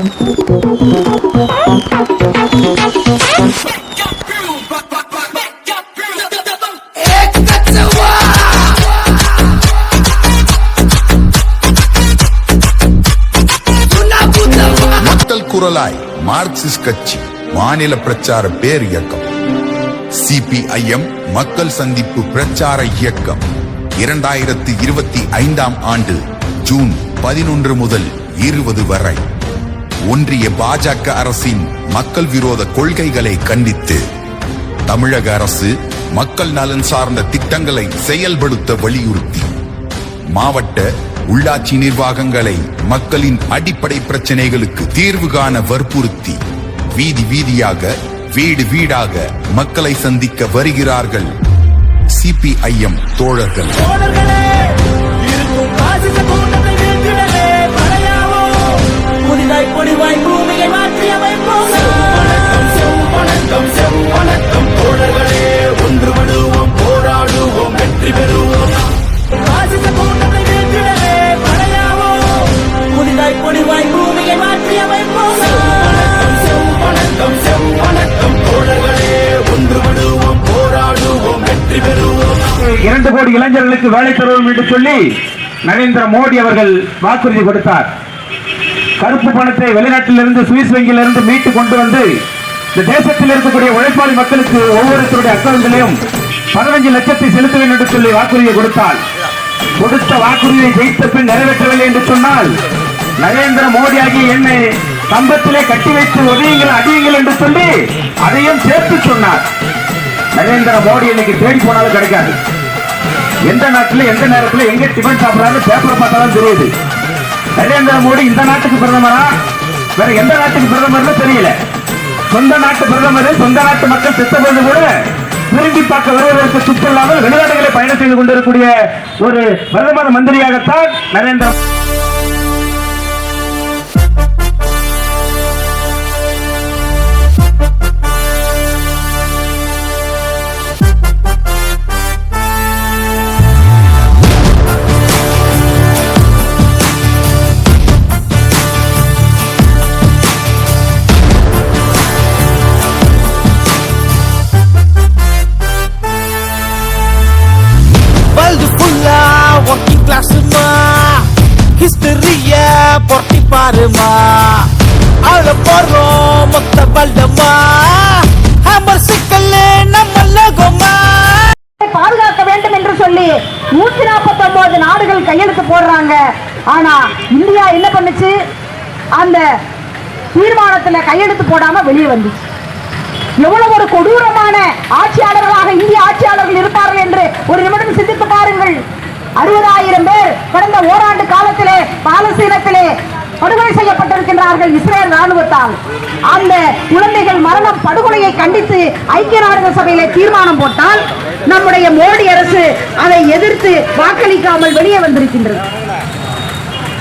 மக்கள் குரலாய் மார்க்சிஸ்ட் கட்சி மாநில பிரச்சார பேர் இயக்கம். சிபிஐஎம் மக்கள் சந்திப்பு பிரச்சார இயக்கம். இரண்டாயிரத்து இருபத்தி ஐந்தாம் ஆண்டு ஜூன் பதினொன்று முதல் இருபது வரை. ஒன்றிய பாஜக அரசின் மக்கள் விரோத கொள்கைகளை கண்டித்து தமிழக அரசு மக்கள் நலன் சார்ந்த திட்டங்களை செயல்படுத்த வலியுறுத்தி மாவட்ட உள்ளாட்சி நிர்வாகங்களை மக்களின் அடிப்படை பிரச்சனைகளுக்கு தீர்வு காண வற்புறுத்தி வீதி வீதியாக வீடு வீடாக மக்களை சந்திக்க வருகிறார்கள் சிபிஐஎம் தோழர்கள். பத்து கோடி இளைஞர்களுக்கு வேலை தருவோம் என்று சொல்லி நரேந்திர மோடி அவர்கள் வாக்குறுதி கொடுத்தார். கருப்பு பணத்தை வெளிநாட்டிலிருந்து சுவிஸ் வங்கியிலிருந்து மீட்டு கொண்டு வந்து இந்த தேசத்தில் இருக்கக்கூடிய உழைப்பாளி மக்களுக்கு ஒவ்வொருத்தருடைய அக்கௌண்டிலையும் பதினஞ்சு லட்சத்தை செலுத்த வேண்டும் என்று சொல்லி வாக்குறுதியை கொடுத்தால் கொடுத்த வாக்குறுதியை ஜெயித்த பின் நிறைவேற்றவில்லை என்று சொன்னால் நரேந்திர மோடி ஆகிய என்னை கம்பத்திலே கட்டி வைத்து உதவியுங்கள் அடியுங்கள் என்று சொல்லி அதையும் சேர்த்து சொன்னார். நரேந்திர மோடி இன்னைக்கு தேடி போனாலும் கிடைக்காது. எந்த நாட்டுல எந்த நேரத்துல எங்க டிஃபன் சாப்பிடறாரு பேப்பர் பார்த்தாலும் தெரியுது. நரேந்திர மோடி இந்த நாட்டுக்கு பிரதமரா? வேற எந்த நாட்டுக்கு பிரதமர்னு தெரியல. சொந்த நாட்டு பிரதமர் சொந்த நாட்டு மக்கள் செத்தபோது கூட திரும்பி பார்க்க வருவதற்கு சுற்றில்லாமல் வெளிநாடுகளை பயணம் செய்து கொண்டிருக்கக்கூடிய ஒரு பிரதமர் மந்திரியாகத்தான் நரேந்திர பாருமா. போறோம் மொத்த பல்டமா ஹேமர் சிக்கல் நம்ம லோகமா பாதுகாக்க வேண்டும் என்று சொல்லி நூத்தி நாற்பத்தி ஒன்பது நாடுகள் கையெழுத்து போடுறாங்க. ஆனா இந்தியா என்ன பண்ணுச்சு? அந்த தீர்மானத்துல கையெழுத்து போடாம வெளியே வந்துச்சு. எவ்வளவு ஒரு கொடூரமான ஆட்சியாளர்களாக இந்திய ஆட்சியாளர்கள் செய்யப்பட்டிருக்கின்றார்கள் இஸ்ரேல் ராணுவத்தால் அந்த குழந்தைகள் மரணம் படுகொலையை கண்டித்து ஐக்கிய நாடுகள் சபையில தீர்மானம் போட்டால் நம்முடைய மோடி அரசு அதை எதிர்த்து வாக்களிக்காமல் வெளியே வந்திருக்கின்றது.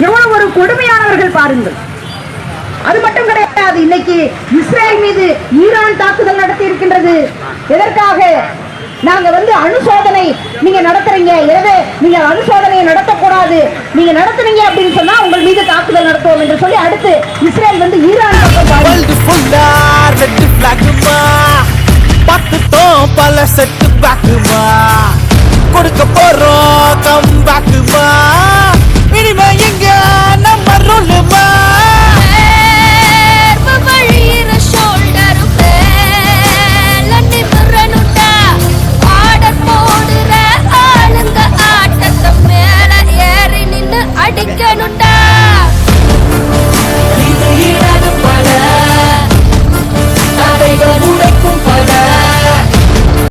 எவ்வளவு ஒரு கொடுமையானவர்கள் பாருங்கள். அது மட்டும் கிடையாது இன்னைக்கு இஸ்ரேல் மீது ஈரான் தாக்குதல் நடத்தி இருக்கின்றது எதற்காக? நாங்க வந்து அணுசோதனை நீங்க நடத்துறீங்க. எனவே நீங்க அணுசோதனை நடத்தக்கூடாது நீங்க நடத்துனீங்க அப்படின்னு சொன்னா உங்கள் மீது தாக்குதல் நடத்துவோம் என்று சொல்லி அடுத்து இஸ்ரேல் வந்து ஈரான் பக்கம்